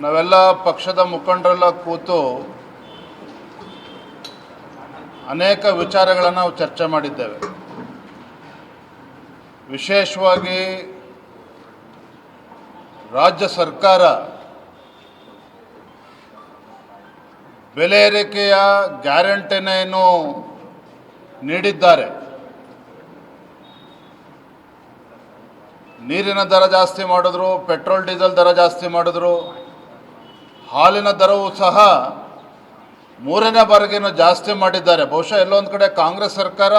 ನಾವೆಲ್ಲ ಪಕ್ಷದ ಮುಖಂಡರೆಲ್ಲ ಕೂತು ಅನೇಕ ವಿಚಾರಗಳನ್ನು ನಾವು ಚರ್ಚೆ ಮಾಡಿದ್ದೇವೆ. ವಿಶೇಷವಾಗಿ ರಾಜ್ಯ ಸರ್ಕಾರ ಬೆಲೆ ಏರಿಕೆಯ ಗ್ಯಾರಂಟಿನೇನು ನೀಡಿದ್ದಾರೆ. ನೀರಿನ ದರ ಜಾಸ್ತಿ ಮಾಡಿದ್ರು, ಪೆಟ್ರೋಲ್, ಡೀಸೆಲ್ ದರ ಜಾಸ್ತಿ ಮಾಡಿದ್ರು ಹಾಲಿನ ದರವೂ ಸಹ ಮೂರನೇ ಬಾರಿಗೇನು ಜಾಸ್ತಿ ಮಾಡಿದ್ದಾರೆ. ಬಹುಶಃ ಎಲ್ಲೊಂದು ಕಡೆ ಕಾಂಗ್ರೆಸ್ ಸರ್ಕಾರ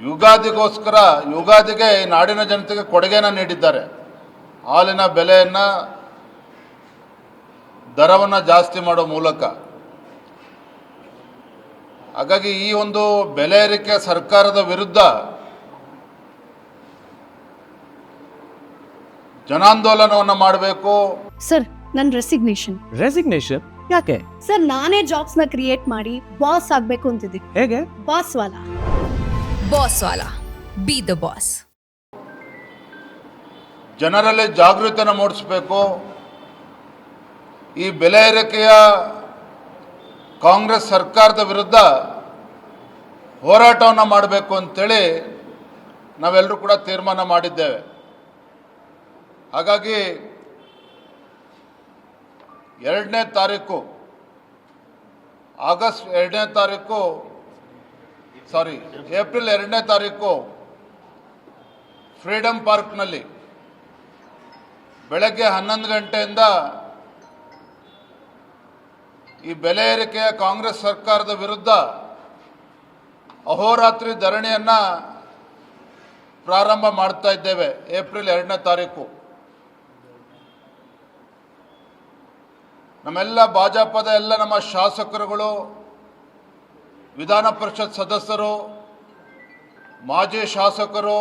ಯುಗಾದಿಗೋಸ್ಕರ, ಯುಗಾದಿಗೆ ಈ ನಾಡಿನ ಜನತೆಗೆ ಕೊಡುಗೆನ ನೀಡಿದ್ದಾರೆ. ಹಾಲಿನ ಬೆಲೆಯನ್ನು ದರವನ್ನು ಜಾಸ್ತಿ ಮಾಡೋ ಮೂಲಕ. ಹಾಗಾಗಿ ಈ ಒಂದು ಬೆಲೆ ಏರಿಕೆ ಸರ್ಕಾರದ ವಿರುದ್ಧ ಜನಾಂದೋಲನವನ್ನು ಮಾಡಬೇಕು. ಸರ್ ನನ್ನ ರೆಸಿಗ್ನೇಷನ್ ರೆಸಿಗ್ನೇಷನ್ ಯಾಕೆ? ಸರ್ ನಾನೇ ಜಾಬ್ಸ್ನ ಕ್ರಿಯೇಟ್ ಮಾಡಿ ಬಾಸ್ ಆಗ್ಬೇಕು ಅಂತಿದ್ದೀನಿ ಹೇಗೆ? ಬಾಸ್ ವಾಲ. ಬಾಸ್ ವಾಲ. ಬಿ ದ ಬಾಸ್ ಜನರಲ್ಲಿ ಜಾಗೃತನ ಮೂಡಿಸಬೇಕು. ಈ ಬೆಲೆ ಏರಿಕೆಯ ಕಾಂಗ್ರೆಸ್ ಸರ್ಕಾರದ ವಿರುದ್ಧ ಹೋರಾಟವನ್ನು ಮಾಡಬೇಕು ಅಂತೇಳಿ ನಾವೆಲ್ಲರೂ ಕೂಡ ತೀರ್ಮಾನ ಮಾಡಿದ್ದೇವೆ. ಹಾಗಾಗಿ ಎರಡನೇ ತಾರೀಕು. ಆಗಸ್ಟ್ ಎರಡನೇ ತಾರೀಕು ಸಾರಿ ಏಪ್ರಿಲ್ ಎರಡನೇ ತಾರೀಕು ಫ್ರೀಡಮ್ ಪಾರ್ಕ್ನಲ್ಲಿ. ಬೆಳಗ್ಗೆ ಹನ್ನೊಂದು ಗಂಟೆಯಿಂದ ಈ ಬೆಲೆ ಏರಿಕೆಯ ಕಾಂಗ್ರೆಸ್ ಸರ್ಕಾರದ ವಿರುದ್ಧ ಅಹೋರಾತ್ರಿ ಧರಣಿಯನ್ನು ಪ್ರಾರಂಭ ಮಾಡ್ತಾ ಇದ್ದೇವೆ, ಏಪ್ರಿಲ್ ಎರಡನೇ ತಾರೀಕು. ನಮ್ಮೆಲ್ಲ ಭಾಜಪದ ಎಲ್ಲ ನಮ್ಮ ಶಾಸಕರುಗಳು, ವಿಧಾನ ಪರಿಷತ್ ಸದಸ್ಯರು, ಮಾಜಿ ಶಾಸಕರು,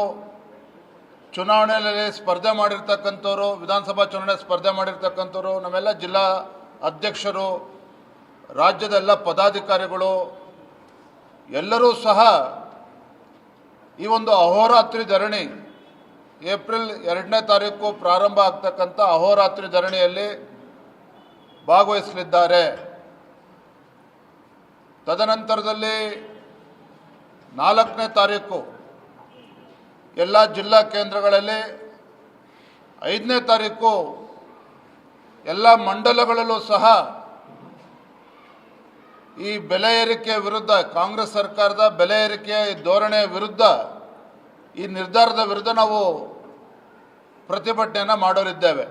ಚುನಾವಣೆಯಲ್ಲಿ ಸ್ಪರ್ಧೆ ಮಾಡಿರ್ತಕ್ಕಂಥವ್ರು, ವಿಧಾನಸಭಾ ಚುನಾವಣೆ ಸ್ಪರ್ಧೆ ಮಾಡಿರ್ತಕ್ಕಂಥವ್ರು, ನಮ್ಮೆಲ್ಲ ಜಿಲ್ಲಾ ಅಧ್ಯಕ್ಷರು, ರಾಜ್ಯದ ಎಲ್ಲ ಪದಾಧಿಕಾರಿಗಳು, ಎಲ್ಲರೂ ಸಹ ಈ ಒಂದು ಅಹೋರಾತ್ರಿ ಧರಣಿ, ಏಪ್ರಿಲ್ ಎರಡನೇ ತಾರೀಕು ಪ್ರಾರಂಭ ಆಗ್ತಕ್ಕಂಥ ಅಹೋರಾತ್ರಿ ಧರಣಿಯಲ್ಲಿ ಭಾಗವಹಿಸಲಿದ್ದಾರೆ. ತದನಂತರದಲ್ಲಿ ನಾಲ್ಕನೇ ತಾರೀಕು ಎಲ್ಲ ಜಿಲ್ಲಾ ಕೇಂದ್ರಗಳಲ್ಲಿ ಐದನೇ ತಾರೀಕು ಎಲ್ಲ ಮಂಡಲಗಳಲ್ಲೂ ಸಹ ಈ ಬೆಲೆ ಏರಿಕೆಯ ವಿರುದ್ಧ ಕಾಂಗ್ರೆಸ್ ಸರ್ಕಾರದ ಬೆಲೆ ಏರಿಕೆಯ ಧೋರಣೆಯ ವಿರುದ್ಧ ಈ ನಿರ್ಧಾರದ ವಿರುದ್ಧ ನಾವು ಪ್ರತಿಭಟನೆಯನ್ನು ಮಾಡೋರಿದ್ದೇವೆ.